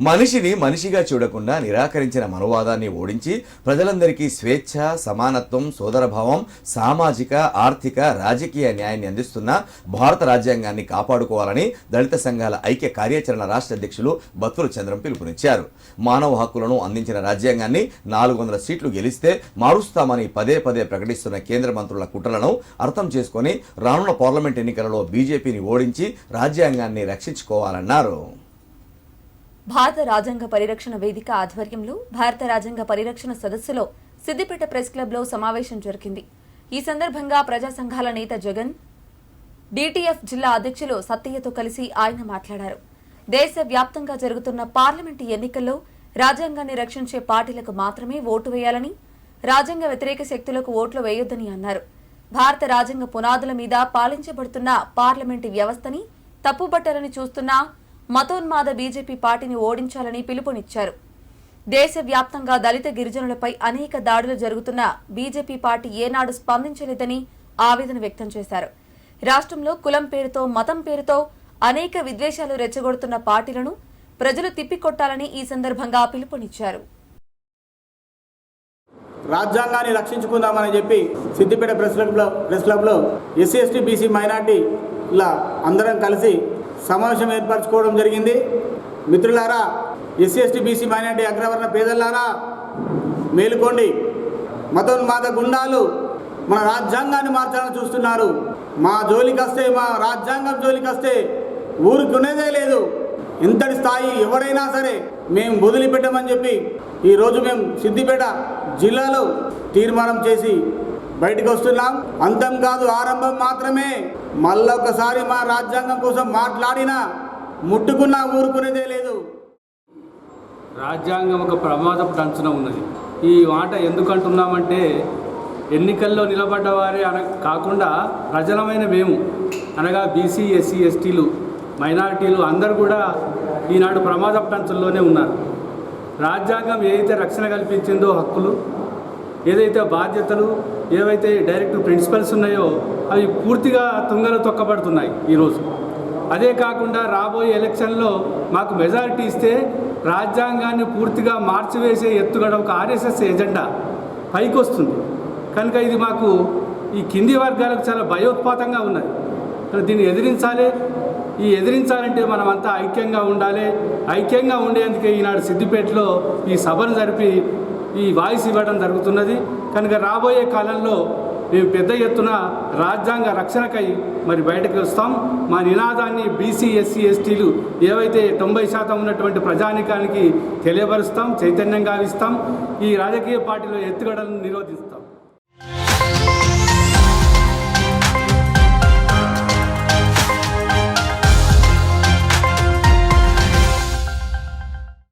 మనిషిని మనిషిగా చూడకుండా నిరాకరించిన మనోవాదాన్ని ఓడించి ప్రజలందరికీ స్వేచ్ఛ సమానత్వం సోదరభావం సామాజిక ఆర్థిక రాజకీయ న్యాయాన్ని అందిస్తున్న భారత రాజ్యాంగాన్ని కాపాడుకోవాలని దళిత సంఘాల ఐక్య కార్యాచరణ రాష్ట్ర అధ్యక్షులు బత్తుల చంద్రం పిలుపునిచ్చారు. మానవ హక్కులను అందించిన రాజ్యాంగాన్ని నాలుగు వందల సీట్లు గెలిస్తే మారుస్తామని పదే పదే ప్రకటిస్తున్న కేంద్ర మంత్రుల కుట్రలను అర్థం చేసుకొని రానున్న పార్లమెంట్ ఎన్నికలలో బీజేపీని ఓడించి రాజ్యాంగాన్ని రక్షించుకోవాలన్నారు. భారత రాజ్యాంగ పరిరక్షణ వేదిక ఆధ్వర్యంలో భారత రాజ్యాంగ పరిరక్షణ సదస్సులో సిద్దిపేట ప్రెస్ క్లబ్లో సమావేశం జరిగింది. ఈ సందర్భంగా ప్రజా సంఘాల నేత జగన్ డీటీఎఫ్ జిల్లా అధ్యక్షులు సత్తయ్యతో కలిసి ఆయన మాట్లాడారు. దేశ వ్యాప్తంగా జరుగుతున్న పార్లమెంటు ఎన్నికల్లో రాజ్యాంగాన్ని రక్షించే పార్టీలకు మాత్రమే ఓటు వేయాలని రాజ్యాంగ వ్యతిరేక శక్తులకు ఓట్లు వేయొద్దని అన్నారు. భారత రాజ్యాంగ పునాదుల మీద పాలించబడుతున్న పార్లమెంటు వ్యవస్థని తప్పుబట్టాలని చూస్తున్న మతోన్మాద బీజేపీ పార్టీని ఓడించాలని పిలుపునిచ్చారు. దేశవ్యాప్తంగా దళిత గిరిజనులపై అనేక దాడులు జరుగుతున్న బీజేపీ పార్టీ ఏనాడు స్పందించలేదని ఆవేదన వ్యక్తం చేశారు. రాష్ట్రంలో కులం పేరుతో మతం పేరుతో అనేక విద్వేషాలు రెచ్చగొడుతున్న పార్టీలను ప్రజలు తిప్పికొట్టాలని ఈ సందర్భంగా పిలుపునిచ్చారు. రాజ్యాంగాన్ని రక్షించుకుందామని చెప్పి సిద్దిపేట ప్రెస్ క్లబ్లో ప్రెస్ క్లబ్లో ఎస్సీ ఎస్టీ బీసీ మైనార్టీ అందరం కలిసి సమావేశం ఏర్పరచుకోవడం జరిగింది. మిత్రులారా ఎస్సీ ఎస్టీ బీసీ మైనార్టీ అగ్రవర్ణ పేదలారా మేలుకోండి. మతోన్మాద గుండాలు మన రాజ్యాంగాన్ని మార్చాలని చూస్తున్నారు. మా జోలికి వస్తే మా రాజ్యాంగం జోలికి వస్తే ఊరుకునేదే లేదు. ఇంతటి స్థాయి ఎవరైనా సరే మేము వదిలిపెట్టమని చెప్పి ఈరోజు మేము సిద్దిపేట జిల్లాలో తీర్మానం చేసి బయటకు వస్తున్నాం. అంతం కాదు ఆరంభం మాత్రమే. మళ్ళొకసారి మా రాజ్యాంగం కోసం మాట్లాడినా ముట్టుకున్నా ఊరుకునేదే లేదు. రాజ్యాంగం ఒక ప్రమాదపు దంచున ఉన్నది. ఈ మాట ఎందుకంటున్నామంటే ఎన్నికల్లో నిలబడ్డ వారే అన కాకుండా ప్రజలమైన మేము అనగా బీసీ ఎస్సీ ఎస్టీలు మైనారిటీలు అందరూ కూడా ఈనాడు ప్రమాద దంచుల్లోనే ఉన్నారు. రాజ్యాంగం ఏదైతే రక్షణ కల్పించిందో హక్కులు ఏదైతే బాధ్యతలు ఏవైతే డైరెక్ట్ ప్రిన్సిపల్స్ ఉన్నాయో అవి పూర్తిగా తుంగలు తొక్కబడుతున్నాయి ఈరోజు. అదే కాకుండా రాబోయే ఎలక్షన్లో మాకు మెజారిటీ ఇస్తే రాజ్యాంగాన్ని పూర్తిగా మార్చివేసే ఎత్తుగడ ఒక ఆర్ఎస్ఎస్ ఎజెండా పైకి వస్తుంది కనుక ఇది మాకు ఈ కింది వర్గాలకు చాలా భయోత్పాతంగా ఉన్నది. దీన్ని ఎదిరించాలి. ఈ ఎదిరించాలంటే మనమంతా ఐక్యంగా ఉండాలి. ఐక్యంగా ఉండేందుకే ఈనాడు సిద్దిపేటలో ఈ సభను జరిపి ఈ వాయిస్ ఇవ్వడం జరుగుతున్నది. కనుక రాబోయే కాలంలో మేము పెద్ద ఎత్తున రాజ్యాంగ రక్షణకై మరి బయటకు వస్తాం. మా నినాదాన్ని బీసీ ఎస్సీ ఎస్టీలు ఏవైతే తొంభై శాతం ఉన్నటువంటి ప్రజానికానికి తెలియపరుస్తాం చైతన్యం గావిస్తాం ఈ రాజకీయ పార్టీలో ఎత్తుగడలను నిరోధిస్తాం.